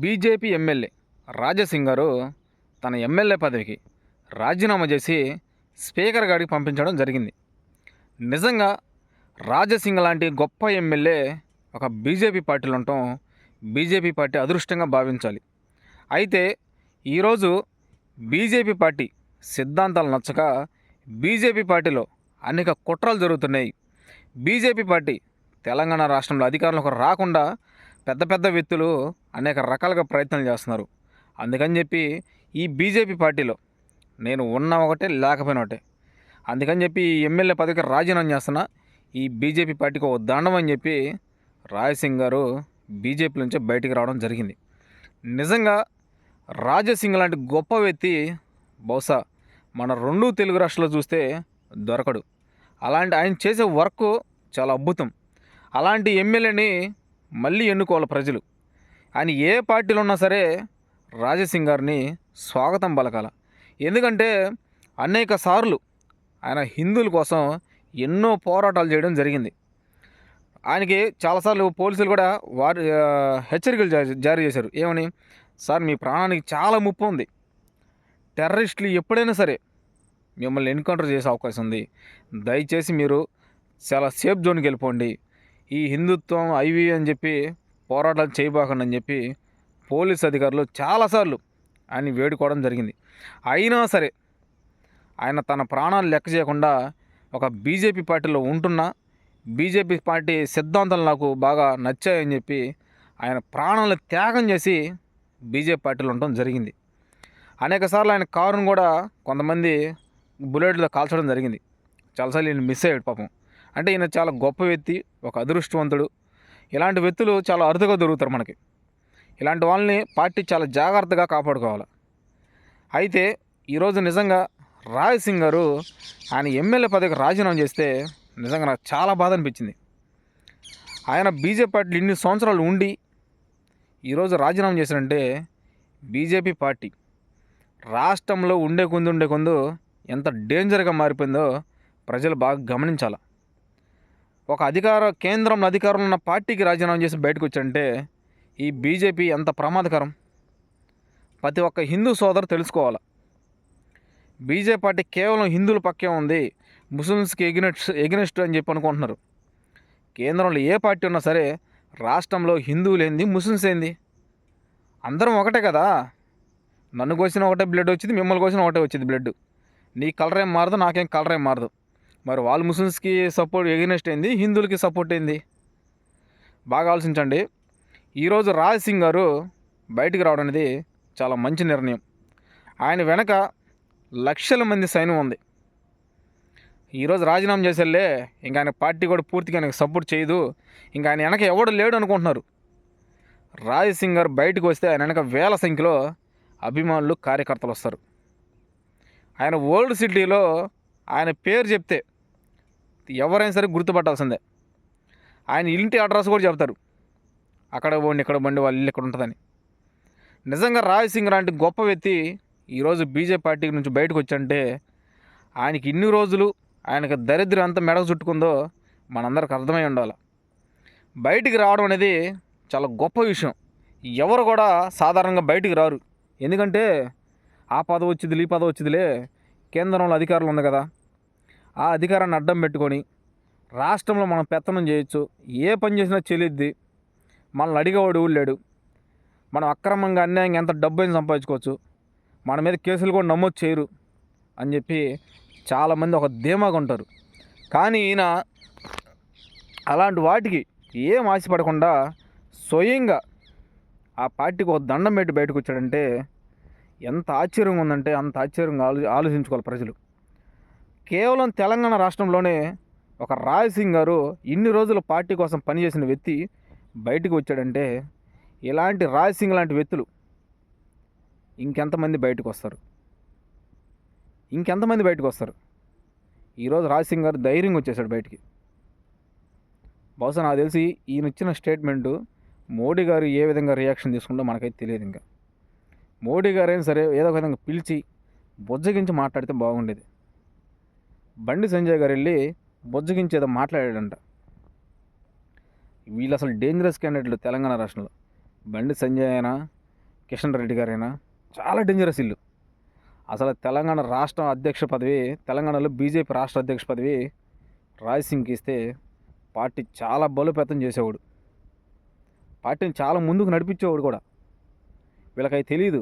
BJP MLA Raja Singh గారు తన MLA పదవికి రాజీనామా చేసి స్పీకర్ గారికి పంపించడం జరిగింది. నిజంగా రాజసింగ్ లాంటి గొప్ప ఎమ్మెల్యే ఒక బీజేపీ పార్టీలో ఉండటం బీజేపీ పార్టీ అదృష్టంగా భావించాలి. అయితే ఈరోజు బీజేపీ పార్టీ సిద్ధాంతాలు నచ్చక బీజేపీ పార్టీలో అనేక కుట్రలు జరుగుతున్నాయి. బీజేపీ పార్టీ తెలంగాణ రాష్ట్రంలో అధికారంలోకి రాకుండా పెద్ద పెద్ద వ్యక్తులు అనేక రకాలుగా ప్రయత్నాలు చేస్తున్నారు. అందుకని చెప్పి ఈ బీజేపీ పార్టీలో నేను ఉన్న ఒకటే లేకపోయినా ఒకటే. అందుకని చెప్పి ఈ ఎమ్మెల్యే పదవికి రాజీనామా చేస్తున్నా ఈ బీజేపీ పార్టీకి ఓ దండం అని చెప్పి రాయసింగ్ గారు బీజేపీ నుంచి బయటికి రావడం జరిగింది. నిజంగా రాజసింగ్ లాంటి గొప్ప వ్యక్తి బహుశా మన రెండు తెలుగు రాష్ట్రాల్లో చూస్తే దొరకడు. అలాంటి ఆయన చేసే వర్క్ చాలా అద్భుతం. అలాంటి ఎమ్మెల్యేని మళ్ళీ ఎన్నుకోవాలి ప్రజలు. ఆయన ఏ పార్టీలో ఉన్నా సరే రాజసింగ్ గారిని స్వాగతం పలకాల. ఎందుకంటే అనేక సార్లు ఆయన హిందువుల కోసం ఎన్నో పోరాటాలు చేయడం జరిగింది. ఆయనకి చాలాసార్లు పోలీసులు కూడా వారి హెచ్చరికలు జారీ చేశారు. ఏమని? సార్ మీ ప్రాణానికి చాలా ముప్పు ఉంది. టెర్రరిస్టులు ఎప్పుడైనా సరే మిమ్మల్ని ఎన్కౌంటర్ చేసే అవకాశం ఉంది. దయచేసి మీరు చాలా సేఫ్ జోన్కి వెళ్ళిపోండి. ఈ హిందుత్వం ఐవి అని చెప్పి పోరాటాలు చేయబాకండి అని చెప్పి పోలీస్ అధికారులు చాలాసార్లు ఆయన వేడుకోవడం జరిగింది. అయినా సరే ఆయన తన ప్రాణాలు లెక్క చేయకుండా ఒక బీజేపీ పార్టీలో ఉంటున్నా బీజేపీ పార్టీ సిద్ధాంతాలు నాకు బాగా నచ్చాయని చెప్పి ఆయన ప్రాణాలను త్యాగం చేసి బీజేపీ పార్టీలో ఉండటం జరిగింది. అనేకసార్లు ఆయన కారును కూడా కొంతమంది బుల్లెట్లో కాల్చడం జరిగింది. చాలాసార్లు నేను మిస్ అయ్యాడు పాపం. అంటే ఈయన చాలా గొప్ప వ్యక్తి ఒక అదృష్టవంతుడు. ఇలాంటి వ్యక్తులు చాలా అరుదుగా దొరుకుతారు మనకి. ఇలాంటి వాళ్ళని పార్టీ చాలా జాగ్రత్తగా కాపాడుకోవాలి. అయితే ఈరోజు నిజంగా రాయ్ సింగ్ గారు ఆయన ఎమ్మెల్యే పదవికి రాజీనామా చేస్తే నిజంగా నాకు చాలా బాధ అనిపించింది. ఆయన బీజేపీ పార్టీలు ఇన్ని సంవత్సరాలు ఉండి ఈరోజు రాజీనామా చేశారంటే బీజేపీ పార్టీ రాష్ట్రంలో ఉండే కొందు ఉండే కొందు ఎంత డేంజర్గా మారిపోయిందో ప్రజలు బాగా గమనించాలి. ఒక అధికార కేంద్రంలో అధికారంలో ఉన్న పార్టీకి రాజీనామా చేసి బయటకు వచ్చంటే ఈ బీజేపీ ఎంత ప్రమాదకరం? ప్రతి ఒక్క హిందూ సోదరు తెలుసుకోవాలి? బీజేపీ పార్టీ కేవలం హిందువుల పక్కే ఉంది ముస్లిమ్స్కి ఎగ్నెస్ట్ ఎగ్నెస్ట్ అని చెప్పి అనుకుంటున్నారు. కేంద్రంలో ఏ పార్టీ ఉన్నా సరే రాష్ట్రంలో హిందువులు ఏంది ముస్లిమ్స్ ఏంది? అందరం ఒకటే కదా? నన్ను కోసిన ఒకటే బ్లడ్ వచ్చింది మిమ్మల్ని కోసిన ఒకటే వచ్చింది బ్లడ్ నీ కలర్ ఏం మారదు నాకేం కలర్ ఏం మారదు. మరి వాళ్ళు ముస్లిమ్స్కి సపోర్ట్ ఎగ్నెస్ట్ అయింది హిందువులకి సపోర్ట్ అయింది బాగా ఆలోచించండి. ఈరోజు రాజ్ సింగ్ గారు బయటికి రావడం అనేది చాలా మంచి నిర్ణయం. ఆయన వెనక లక్షల మంది సైన్యం ఉంది. ఈరోజు రాజీనామా చేసేళ్ళే ఇంకా ఆయన పార్టీ కూడా పూర్తిగా ఆయనకు సపోర్ట్ చేయదు. ఇంకా ఆయన వెనక ఎవడు లేడు అనుకుంటున్నారు. రాజ్ సింగ్ గారు బయటకు వస్తే ఆయన వెనక వేల సంఖ్యలో అభిమానులు కార్యకర్తలు వస్తారు. ఆయన ఓల్డ్ సిటీలో ఆయన పేరు చెప్తే ఎవరైనా సరే గుర్తుపట్టాల్సిందే. ఆయన ఇంటి అడ్రస్ కూడా చెప్తారు. అక్కడ పోండి ఇక్కడ బండి వాళ్ళు ఇల్లు ఇక్కడ ఉంటుందని. నిజంగా రాజ్ సింగ్ లాంటి గొప్ప వ్యక్తి ఈరోజు బీజేపీ పార్టీ నుంచి బయటకు వచ్చంటే ఆయనకి ఇన్ని రోజులు ఆయనకు దరిద్రం ఎంత మెడకు చుట్టుకుందో మనందరికి అర్థమై ఉండాలి. బయటికి రావడం అనేది చాలా గొప్ప విషయం. ఎవరు కూడా సాధారణంగా బయటికి రారు. ఎందుకంటే ఆ పదవి వచ్చిందిలే ఈ పదవి వచ్చిందిలే కేంద్రంలో అధికారులు ఉంది కదా. ఆ అధికారాన్ని అడ్డం పెట్టుకొని రాష్ట్రంలో మనం పెత్తనం చేయొచ్చు. ఏ పని చేసినా చెల్లిద్ది. మనల్ని అడిగేవాడు ఊళ్ళాడు. మనం అక్రమంగా అన్యాయంగా ఎంత డబ్బు సంపాదించుకోవచ్చు. మన మీద కేసులు కూడా నమోదు చేయరు అని చెప్పి చాలామంది ఒక ధీమాగా ఉంటారు. కానీ ఈయన అలాంటి వాటికి ఏం ఆశపడకుండా స్వయంగా ఆ పార్టీకి ఒక దండం పెట్టి బయటకు వచ్చాడంటే ఎంత ఆశ్చర్యంగా ఉందంటే అంత ఆశ్చర్యంగా ఆలో ఆలోచించుకోవాలి ప్రజలు. కేవలం తెలంగాణ రాష్ట్రంలోనే ఒక రాయ్ సింగ్ గారు ఇన్ని రోజులు పార్టీ కోసం పనిచేసిన వ్యక్తి బయటికి వచ్చాడంటే ఇలాంటి రాయ్ సింగ్ లాంటి వ్యక్తులు ఇంకెంతమంది బయటకు వస్తారు? ఇంకెంతమంది బయటకు వస్తారు? ఈరోజు రాజ్ సింగ్ గారు ధైర్యంగా వచ్చేసాడు బయటికి. బహుశా నాకు తెలిసి ఈయన ఇచ్చిన స్టేట్మెంటు మోడీ గారు ఏ విధంగా రియాక్షన్ తీసుకుంటో మనకైతే తెలియదు ఇంకా. మోడీ గారైనా సరే ఏదో ఒక విధంగా పిలిచి బుజ్జగించి మాట్లాడితే బాగుండేది. బండి సంజయ్ గారు వెళ్ళి బొజ్జగించేదో మాట్లాడాడంట. వీళ్ళు అసలు డేంజరస్ క్యాండిడేట్లు తెలంగాణ రాష్ట్రంలో. బండి సంజయ్ అయినా కిషన్ రెడ్డి గారైనా చాలా డేంజరస్ ఇల్లు అసలు తెలంగాణ రాష్ట్ర అధ్యక్ష పదవి తెలంగాణలో బీజేపీ రాష్ట్ర అధ్యక్ష పదవి రాజ్ సింగ్కి ఇస్తే పార్టీ చాలా బలోపేతం చేసేవాడు. పార్టీని చాలా ముందుకు నడిపించేవాడు కూడా. వీళ్ళకవి తెలియదు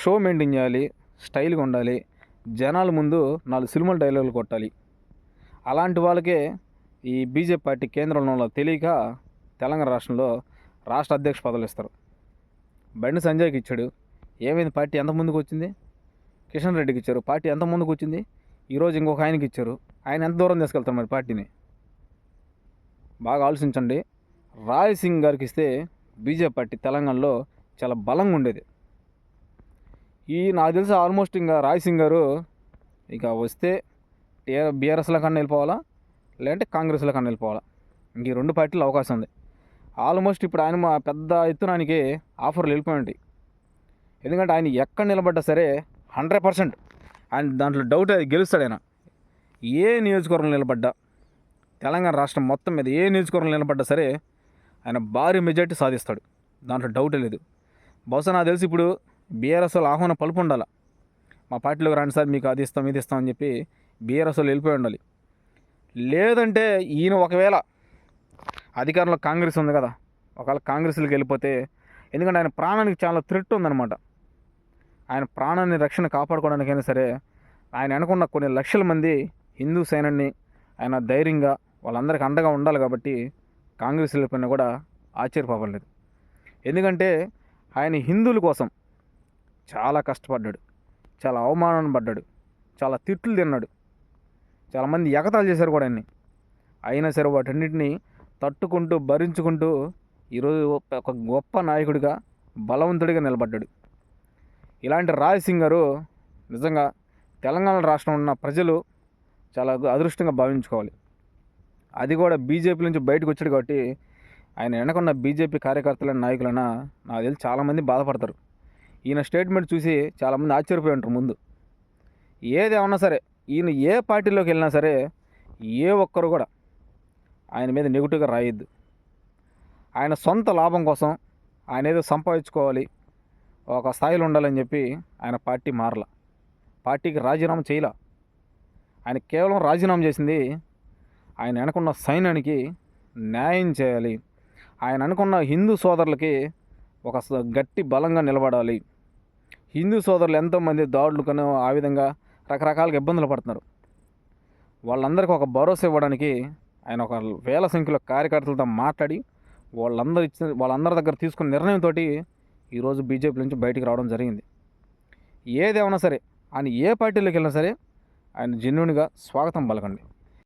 షో మెయింటైన్ చేయాలి స్టైల్గా ఉండాలి జనాల ముందు నాలుగు సినిమాలు డైలాగులు కొట్టాలి. అలాంటి వాళ్ళకే ఈ బీజేపీ పార్టీ కేంద్రంలో తెలియక తెలంగాణ రాష్ట్రంలో రాష్ట్ర అధ్యక్ష పదవులు ఇస్తారు. బండి సంజయ్కి ఇచ్చాడు. ఏమైంది? పార్టీ ఎంత ముందుకు వచ్చింది? కిషన్ రెడ్డికి ఇచ్చారు. పార్టీ ఎంత ముందుకు వచ్చింది? ఈరోజు ఇంకొక ఆయనకి ఇచ్చారు. ఆయన ఎంత దూరం తీసుకెళ్తారు మరి పార్టీని? బాగా ఆలోచించండి. రాయ్ సింగ్ గారికి ఇస్తే బీజేపీ పార్టీ తెలంగాణలో చాలా బలంగా ఉండేది. ఈ నాకు తెలిసి ఆల్మోస్ట్ ఇంకా రాయ్ సింగ్ గారు ఇక వస్తే టీఆర్ బీఆర్ఎస్ల కన్నా వెళ్ళిపోవాలా? లేదంటే కాంగ్రెస్లో కన్నా వెళ్ళిపోవాలా? ఇంక ఈ రెండు పార్టీలు అవకాశం ఉంది. ఆల్మోస్ట్ ఇప్పుడు ఆయన మా పెద్ద ఎత్తున ఆయనకి ఆఫర్లు వెళ్ళిపోయింది ఎందుకంటే ఆయన ఎక్కడ నిలబడ్డా సరే హండ్రెడ్ పర్సెంట్ ఆయన దాంట్లో డౌట్ అది గెలుస్తాడు ఆయన. ఏ నియోజకవర్గంలో నిలబడ్డా తెలంగాణ రాష్ట్రం మొత్తం మీద ఏ నియోజకవర్గంలో నిలబడ్డా సరే ఆయన భారీ మెజార్టీ సాధిస్తాడు. దాంట్లో డౌటే లేదు. బహుశా నాకు తెలిసి ఇప్పుడు బీఆర్ఎస్ ఆహ్వాన పలుపు ఉండాలి. మా పార్టీలోకి రండి సార్ మీకు అది ఇస్తాం ఇది ఇస్తాం అని చెప్పి బీఆర్ఎస్ఎల్ వెళ్ళిపోయి ఉండాలి. లేదంటే ఈయన ఒకవేళ అధికారంలో కాంగ్రెస్ ఉంది కదా ఒకవేళ కాంగ్రెస్లోకి వెళ్ళిపోతే ఎందుకంటే ఆయన ప్రాణానికి చాలా థ్రెట్ ఉందన్నమాట. ఆయన ప్రాణాన్ని రక్షణ కాపాడుకోవడానికైనా సరే ఆయన అనుకున్న కొన్ని లక్షల మంది హిందూ సైన్యాన్ని ఆయన ధైర్యంగా వాళ్ళందరికీ అండగా ఉండాలి కాబట్టి కాంగ్రెస్ వెళ్ళిపోయినా కూడా ఆశ్చర్యపోవలేదు ఎందుకంటే ఆయన హిందువుల కోసం చాలా కష్టపడ్డాడు. చాలా అవమానం పడ్డాడు. చాలా తిట్లు తిన్నాడు. చాలామంది ఎగతాలు చేశారు కూడా అన్ని అయినా సరే వాటన్నిటిని తట్టుకుంటూ భరించుకుంటూ ఈరోజు ఒక గొప్ప నాయకుడిగా బలవంతుడిగా నిలబడ్డాడు. ఇలాంటి రాజ్ సింగ్ గారు నిజంగా తెలంగాణ రాష్ట్రం ఉన్న ప్రజలు చాలా అదృష్టంగా భావించుకోవాలి. అది కూడా బీజేపీ నుంచి బయటకు వచ్చాడు కాబట్టి ఆయన వెనకున్న బీజేపీ కార్యకర్తలైన నాయకులైనా నాకు తెలిసి చాలామంది బాధపడతారు. ఈయన స్టేట్మెంట్ చూసి చాలామంది ఆశ్చర్యపోయి ఉంటారు ముందు. ఏదేమన్నా సరే ఈయన ఏ పార్టీలోకి వెళ్ళినా సరే ఏ ఒక్కరు కూడా ఆయన మీద నెగిటివ్గా రాయొద్దు. ఆయన సొంత లాభం కోసం ఆయన ఏదో సంపాదించుకోవాలి ఒక స్థాయిలో ఉండాలని చెప్పి ఆయన పార్టీ మారల. పార్టీకి రాజీనామా చేయలే. ఆయన కేవలం రాజీనామా చేసింది ఆయన అనుకున్న సైన్యానికి న్యాయం చేయాలి. ఆయన అనుకున్న హిందూ సోదరులకి ఒక గట్టి బలంగా నిలబడాలి. హిందూ సోదరులు ఎంతోమంది దాడులు కను ఆ విధంగా రకరకాలుగా ఇబ్బందులు పడుతున్నారు. వాళ్ళందరికీ ఒక భరోసా ఇవ్వడానికి ఆయన ఒక వేల సంఖ్యలో కార్యకర్తలతో మాట్లాడి వాళ్ళందరూ ఇచ్చిన వాళ్ళందరి దగ్గర తీసుకున్న నిర్ణయంతో ఈరోజు బీజేపీ నుంచి బయటికి రావడం జరిగింది. ఏదేమన్నా సరే ఆయన ఏ పార్టీలోకి వెళ్ళినా సరే ఆయన జెన్యున్గా స్వాగతం పలకండి.